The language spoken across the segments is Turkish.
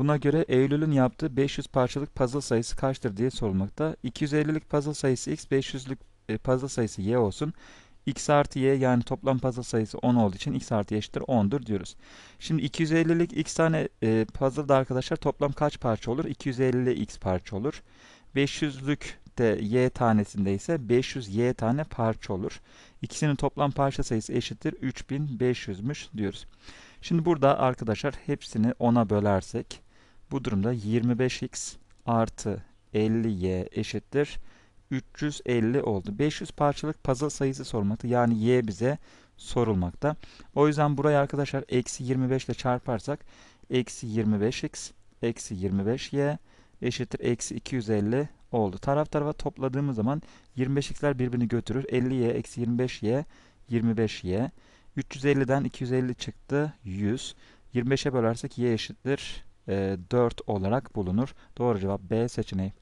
Buna göre Eylül'ün yaptığı 500 parçalık puzzle sayısı kaçtır diye sorulmakta. 250'lik puzzle sayısı x, 500'lük e, puzzle sayısı y olsun. x artı y yani toplam puzzle sayısı 10 olduğu için x artı y eşittir 10'dur diyoruz. Şimdi 250'lik x tane e, puzzle'da arkadaşlar toplam kaç parça olur? 250 x parça olur. 500'lük de y tanesinde ise 500 y tane parça olur. İkisinin toplam parça sayısı eşittir 3500'müş diyoruz. Şimdi burada arkadaşlar hepsini 10'a bölersek bu durumda 25x artı 50y eşittir 350 oldu. 500 parçalık puzzle sayısı sormakta. Yani y bize sorulmakta. O yüzden burayı arkadaşlar eksi 25 ile çarparsak eksi 25x eksi 25y eşittir eksi 250 oldu. Taraf tarafa topladığımız zaman 25x'ler birbirini götürür. 50y eksi 25y 25y 350'den 250 çıktı 100. 25'e bölersek y eşittir e, 4 olarak bulunur. Doğru cevap B seçeneği.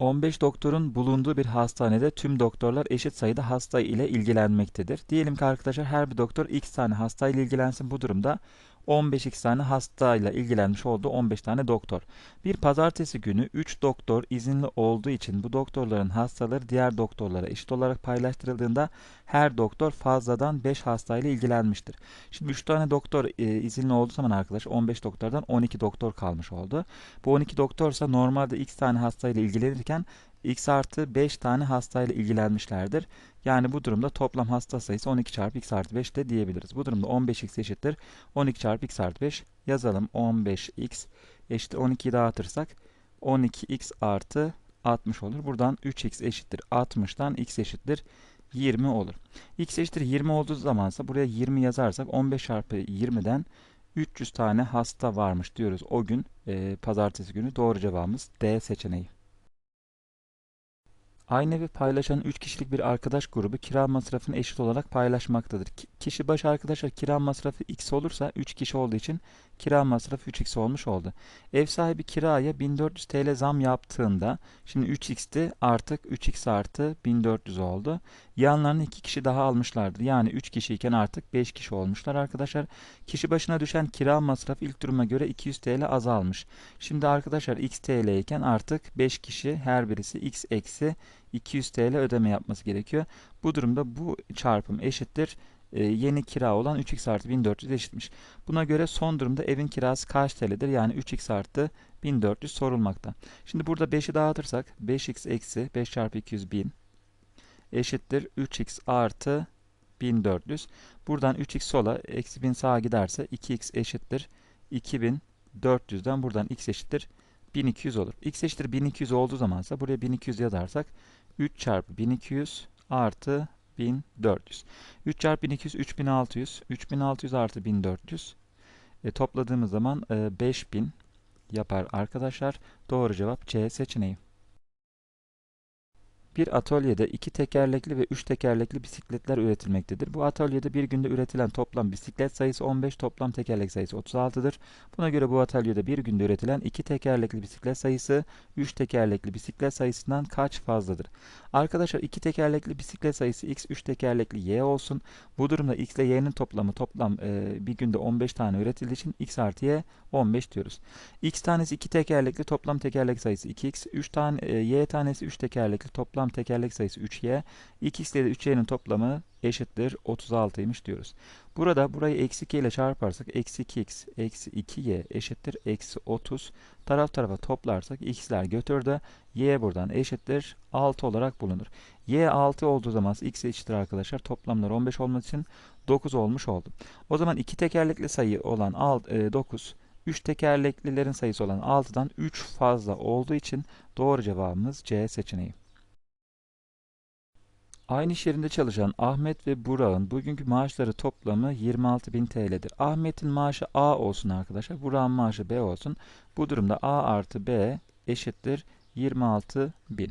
15 doktorun bulunduğu bir hastanede tüm doktorlar eşit sayıda hasta ile ilgilenmektedir. Diyelim ki arkadaşlar her bir doktor x tane hasta ile ilgilensin. Bu durumda 15x tane hastayla ilgilenmiş olduğu 15 tane doktor. Bir pazartesi günü 3 doktor izinli olduğu için bu doktorların hastaları diğer doktorlara eşit olarak paylaştırıldığında her doktor fazladan 5 hastayla ilgilenmiştir. Şimdi 3 tane doktor e, izinli olduğu zaman arkadaş 15 doktordan 12 doktor kalmış oldu. Bu 12 doktorsa normalde x tane hastayla ilgilenirken x artı 5 tane hastayla ilgilenmişlerdir. Yani bu durumda toplam hasta sayısı 12 çarpı x artı 5 de diyebiliriz. Bu durumda 15x eşittir 12 çarpı x artı 5 yazalım. 15x eşittir 12'yi dağıtırsak 12x artı 60 olur. Buradan 3x eşittir 60'tan x eşittir 20 olur. x eşittir 20 olduğu zamansa buraya 20 yazarsak 15 çarpı 20'den 300 tane hasta varmış diyoruz. O gün e, pazartesi günü doğru cevabımız D seçeneği. Aynı evi paylaşan 3 kişilik bir arkadaş grubu kira masrafını eşit olarak paylaşmaktadır. Ki- Kişi başı arkadaşlar kira masrafı x olursa 3 kişi olduğu için kira masrafı 3x olmuş oldu. Ev sahibi kiraya 1400 TL zam yaptığında şimdi 3x'ti artık 3x artı 1400 oldu. Yanlarına 2 kişi daha almışlardır. Yani 3 kişiyken artık 5 kişi olmuşlar arkadaşlar. Kişi başına düşen kira masrafı ilk duruma göre 200 TL azalmış. Şimdi arkadaşlar x TL iken artık 5 kişi her birisi x eksi 200 TL ödeme yapması gerekiyor. Bu durumda bu çarpım eşittir. e, yeni kira olan 3x artı 1400 eşitmiş. Buna göre son durumda evin kirası kaç TL'dir? Yani 3x artı 1400 sorulmakta. Şimdi burada 5'i dağıtırsak 5x eksi 5 çarpı 200 1000 eşittir 3x artı 1400. Buradan 3x sola eksi 1000 sağa giderse 2x eşittir 2400'den buradan x eşittir 1200 olur. x eşittir 1200 olduğu zamansa buraya 1200 yazarsak 3 çarpı 1200 artı 1400. 3 çarpı 1200 3600. 3600 artı 1400. E, topladığımız zaman e, 5000 yapar arkadaşlar. Doğru cevap C seçeneği. Bir atölyede iki tekerlekli ve üç tekerlekli bisikletler üretilmektedir. Bu atölyede bir günde üretilen toplam bisiklet sayısı 15, toplam tekerlek sayısı 36'dır. Buna göre bu atölyede bir günde üretilen iki tekerlekli bisiklet sayısı 3 tekerlekli bisiklet sayısından kaç fazladır? Arkadaşlar iki tekerlekli bisiklet sayısı x, 3 tekerlekli y olsun. Bu durumda x ile y'nin toplamı toplam e, bir günde 15 tane üretildiği için x artı y 15 diyoruz. x tanesi 2 tekerlekli toplam tekerlek sayısı 2x, 3 tane e, y tanesi 3 tekerlekli toplam tekerlek sayısı 3y, 2x ile de 3y'nin toplamı eşittir 36'ymış diyoruz. Burada burayı eksi 2 ile çarparsak eksi 2x eksi 2y eşittir eksi 30. Taraf tarafa toplarsak x'ler götürdü. y buradan eşittir 6 olarak bulunur. y 6 olduğu zaman x eşittir arkadaşlar. Toplamlar 15 olması için 9 olmuş oldu. O zaman iki tekerlekli sayı olan alt- e, 9 3 tekerleklilerin sayısı olan 6'dan 3 fazla olduğu için doğru cevabımız C seçeneği. Aynı iş yerinde çalışan Ahmet ve Burak'ın bugünkü maaşları toplamı 26.000 TL'dir. Ahmet'in maaşı A olsun arkadaşlar. Burak'ın maaşı B olsun. Bu durumda A artı B eşittir 26.000.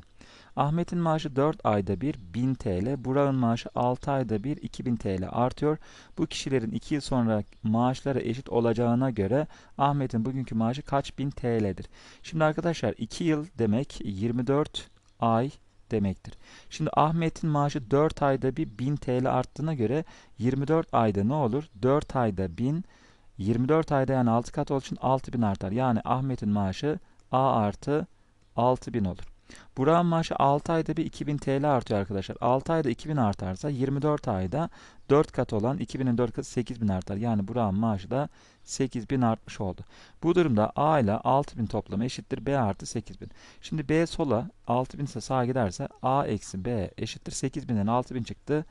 Ahmet'in maaşı 4 ayda bir 1000 TL. Burak'ın maaşı 6 ayda bir 2000 TL artıyor. Bu kişilerin 2 yıl sonra maaşları eşit olacağına göre Ahmet'in bugünkü maaşı kaç bin TL'dir? Şimdi arkadaşlar 2 yıl demek 24 ay demektir. Şimdi Ahmet'in maaşı 4 ayda bir 1000 TL arttığına göre 24 ayda ne olur? 4 ayda 1000 24 ayda yani 6 kat olduğu için 6000 artar. Yani Ahmet'in maaşı A artı 6000 olur. Burak'ın maaşı 6 ayda bir 2000 TL artıyor arkadaşlar. 6 ayda 2000 artarsa 24 ayda 4 kat olan 2000'in 4 katı 8000 artar. Yani Burak'ın maaşı da 8000 artmış oldu. Bu durumda A ile 6000 toplamı eşittir B artı 8000. Şimdi B sola 6000 ise sağa giderse A eksi B eşittir 8000'den 6000 çıktı.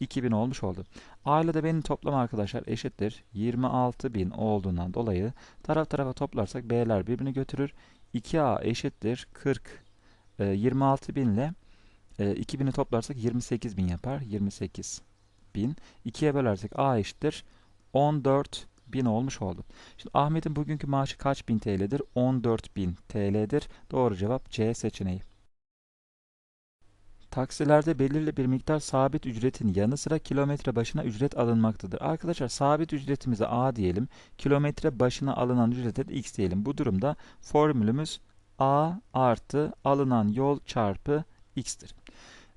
2000 olmuş oldu. A ile de B'nin toplamı arkadaşlar eşittir. 26000 olduğundan dolayı taraf tarafa toplarsak B'ler birbirini götürür. 2A eşittir 40 e, 26.000 ile e, 2000'i toplarsak 28.000 yapar. 28.000. 2'ye bölersek A eşittir 14.000 olmuş oldu. Şimdi Ahmet'in bugünkü maaşı kaç bin TL'dir? 14.000 TL'dir. Doğru cevap C seçeneği. Taksilerde belirli bir miktar sabit ücretin yanı sıra kilometre başına ücret alınmaktadır. Arkadaşlar sabit ücretimize A diyelim. Kilometre başına alınan ücrete de X diyelim. Bu durumda formülümüz A artı alınan yol çarpı X'tir.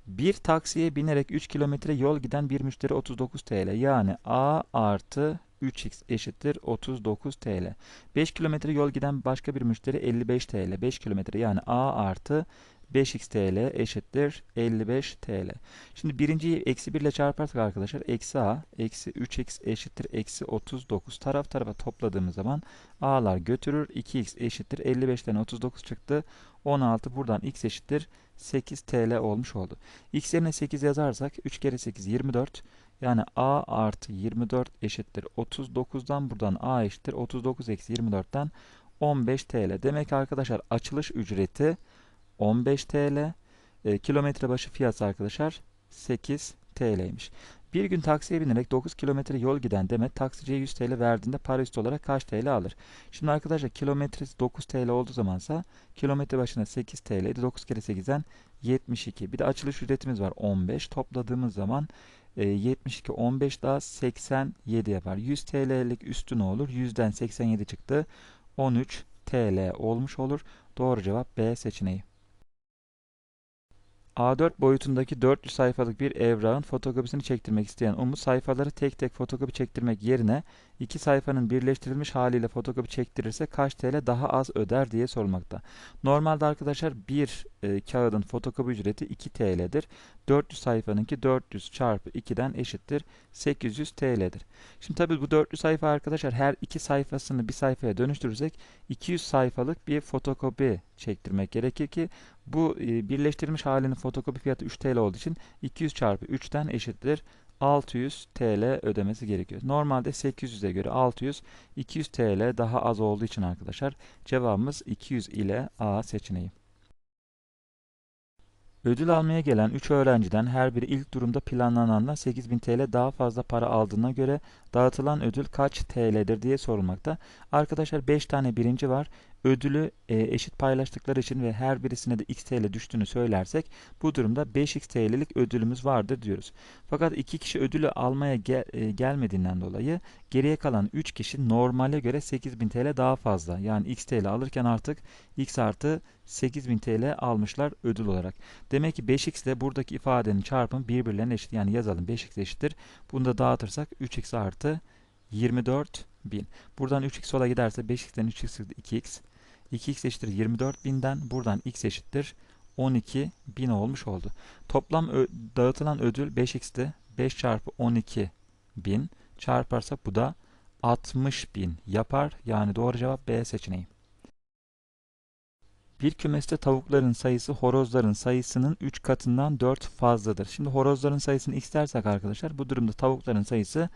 Bir taksiye binerek 3 kilometre yol giden bir müşteri 39 TL. Yani A artı 3x eşittir 39 TL. 5 kilometre yol giden başka bir müşteri 55 TL. 5 kilometre yani A artı 5x TL eşittir 55 TL. Şimdi birinciyi eksi 1 ile çarparsak arkadaşlar eksi a eksi 3x eşittir eksi 39 taraf tarafa topladığımız zaman a'lar götürür 2x eşittir 55'ten 39 çıktı 16 buradan x eşittir 8 TL olmuş oldu. x yerine 8 yazarsak 3 kere 8 24 yani a artı 24 eşittir 39'dan buradan a eşittir 39 eksi 24'ten 15 TL. Demek arkadaşlar açılış ücreti 15 TL. E, kilometre başı fiyatı arkadaşlar 8 TL'ymiş. Bir gün taksiye binerek 9 kilometre yol giden Demet taksiciye 100 TL verdiğinde para üstü olarak kaç TL alır? Şimdi arkadaşlar kilometresi 9 TL olduğu zamansa kilometre başına 8 TL. 9 kere 8'den 72. Bir de açılış ücretimiz var 15. Topladığımız zaman e, 72 15 daha 87 yapar. 100 TL'lik üstü ne olur? 100'den 87 çıktı. 13 TL olmuş olur. Doğru cevap B seçeneği. A4 boyutundaki 400 sayfalık bir evrağın fotokopisini çektirmek isteyen Umut sayfaları tek tek fotokopi çektirmek yerine iki sayfanın birleştirilmiş haliyle fotokopi çektirirse kaç TL daha az öder diye sormakta. Normalde arkadaşlar bir e, kağıdın fotokopi ücreti 2 TL'dir. 400 sayfanınki 400 çarpı 2'den eşittir 800 TL'dir. Şimdi tabii bu 400 sayfa arkadaşlar her iki sayfasını bir sayfaya dönüştürürsek 200 sayfalık bir fotokopi çektirmek gerekir ki bu e, birleştirilmiş halinin fotokopi fiyatı 3 TL olduğu için 200 çarpı 3'ten eşittir 600 TL ödemesi gerekiyor. Normalde 800'e göre 600, 200 TL daha az olduğu için arkadaşlar cevabımız 200 ile A seçeneği. Ödül almaya gelen 3 öğrenciden her biri ilk durumda planlanandan 8000 TL daha fazla para aldığına göre dağıtılan ödül kaç TL'dir diye sorulmakta. Arkadaşlar 5 tane birinci var ödülü e, eşit paylaştıkları için ve her birisine de x TL düştüğünü söylersek bu durumda 5x TL'lik ödülümüz vardır diyoruz. Fakat iki kişi ödülü almaya gel, e, gelmediğinden dolayı geriye kalan 3 kişi normale göre 8000 TL daha fazla. Yani x TL alırken artık x artı 8000 TL almışlar ödül olarak. Demek ki 5x ile buradaki ifadenin çarpımı birbirlerine eşit. Yani yazalım 5x eşittir. Bunu da dağıtırsak 3x artı 24 bin. Buradan 3x sola giderse 5x'ten 3x 2x. 2x eşittir 24.000'den buradan x eşittir 12.000 olmuş oldu. Toplam dağıtılan ödül 5x'ti. 5 çarpı 12.000 çarparsak bu da 60.000 yapar. Yani doğru cevap B seçeneği. Bir kümeste tavukların sayısı horozların sayısının 3 katından 4 fazladır. Şimdi horozların sayısını x dersek arkadaşlar bu durumda tavukların sayısı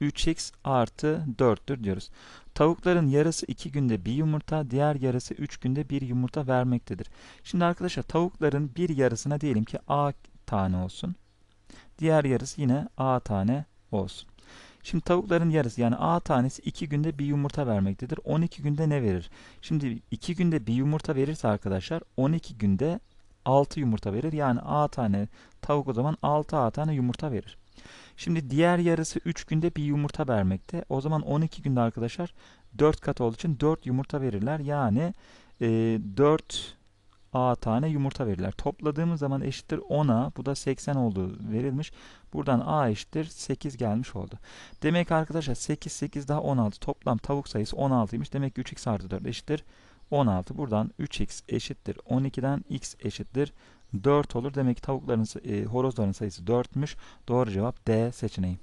3x artı 4'tür diyoruz. Tavukların yarısı 2 günde bir yumurta, diğer yarısı 3 günde bir yumurta vermektedir. Şimdi arkadaşlar tavukların bir yarısına diyelim ki A tane olsun. Diğer yarısı yine A tane olsun. Şimdi tavukların yarısı yani A tanesi 2 günde bir yumurta vermektedir. 12 günde ne verir? Şimdi 2 günde bir yumurta verirse arkadaşlar 12 günde 6 yumurta verir. Yani A tane tavuk o zaman 6 A tane yumurta verir. Şimdi diğer yarısı 3 günde bir yumurta vermekte. O zaman 12 günde arkadaşlar 4 kat olduğu için 4 yumurta verirler. Yani e, 4 A tane yumurta verirler. Topladığımız zaman eşittir 10A. Bu da 80 olduğu verilmiş. Buradan A eşittir 8 gelmiş oldu. Demek arkadaşlar 8, 8 daha 16. Toplam tavuk sayısı 16'ymış. Demek ki 3x artı 4 eşittir 16. Buradan 3x eşittir 12'den x eşittir 4 olur. Demek ki tavukların, e, horozların sayısı 4'müş. Doğru cevap D seçeneği.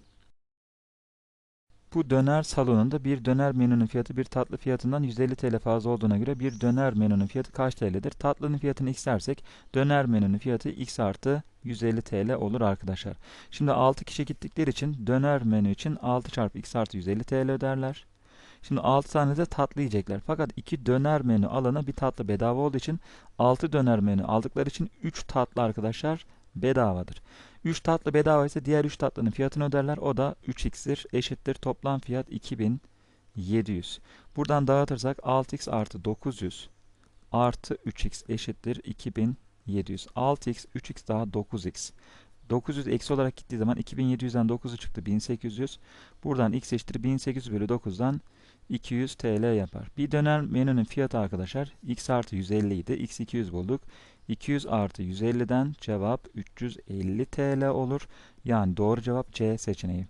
Bu döner salonunda bir döner menünün fiyatı bir tatlı fiyatından 150 TL fazla olduğuna göre bir döner menünün fiyatı kaç TL'dir? Tatlının fiyatını x dersek döner menünün fiyatı x artı 150 TL olur arkadaşlar. Şimdi 6 kişi gittikleri için döner menü için 6 çarpı x artı 150 TL öderler. Şimdi 6 tane de tatlı yiyecekler. Fakat 2 döner menü alana bir tatlı bedava olduğu için 6 döner menü aldıkları için 3 tatlı arkadaşlar bedavadır. 3 tatlı bedava ise diğer 3 tatlının fiyatını öderler. O da 3x'tir. Eşittir. Toplam fiyat 2700. Buradan dağıtırsak 6x artı 900 artı 3x eşittir 2700. 6x, 3x daha 9x. 900 eksi olarak gittiği zaman 2700'den 9'u çıktı 1800. Buradan x eşittir 1800 bölü 9'dan 200 TL yapar. Bir döner menünün fiyatı arkadaşlar x artı 150 idi. x 200 bulduk. 200 artı 150'den cevap 350 TL olur. Yani doğru cevap C seçeneği.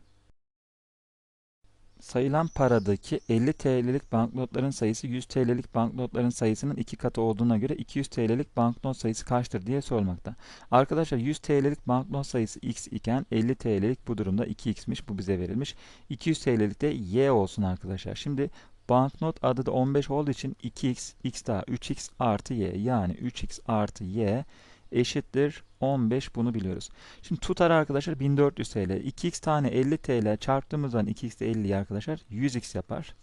Sayılan paradaki 50 TL'lik banknotların sayısı 100 TL'lik banknotların sayısının iki katı olduğuna göre 200 TL'lik banknot sayısı kaçtır diye sormakta. Arkadaşlar 100 TL'lik banknot sayısı x iken 50 TL'lik bu durumda 2x'miş. Bu bize verilmiş. 200 TL'lik de y olsun arkadaşlar. Şimdi banknot adı da 15 olduğu için 2x, x daha 3x artı y yani 3x artı y eşittir 15 bunu biliyoruz. Şimdi tutar arkadaşlar 1400 TL. 2x tane 50 TL çarptığımız zaman 2x de 50 arkadaşlar 100x yapar.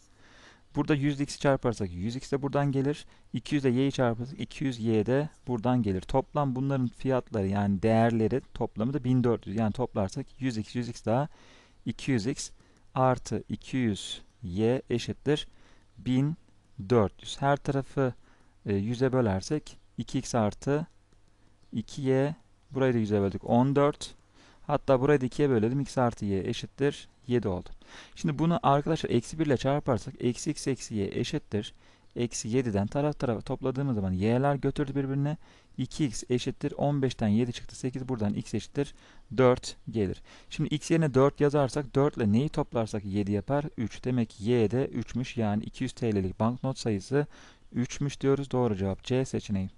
Burada 100x'i çarparsak 100x de buradan gelir. 200 de y'yi çarparsak 200y de buradan gelir. Toplam bunların fiyatları yani değerleri toplamı da 1400. Yani toplarsak 100x 100x daha 200x artı 200y eşittir 1400. Her tarafı e, 100'e bölersek 2x artı 2y burayı da 100'e böldük. 14 hatta burayı da 2'ye bölelim. X artı y eşittir 7 oldu. Şimdi bunu arkadaşlar eksi 1 ile çarparsak eksi x eksi y eşittir. Eksi 7'den taraf tarafa topladığımız zaman y'ler götürdü birbirine. 2x eşittir 15'ten 7 çıktı. 8 buradan x eşittir 4 gelir. Şimdi x yerine 4 yazarsak 4 ile neyi toplarsak 7 yapar? 3 demek ki y de 3'müş yani 200 TL'lik banknot sayısı 3'müş diyoruz. Doğru cevap C seçeneği.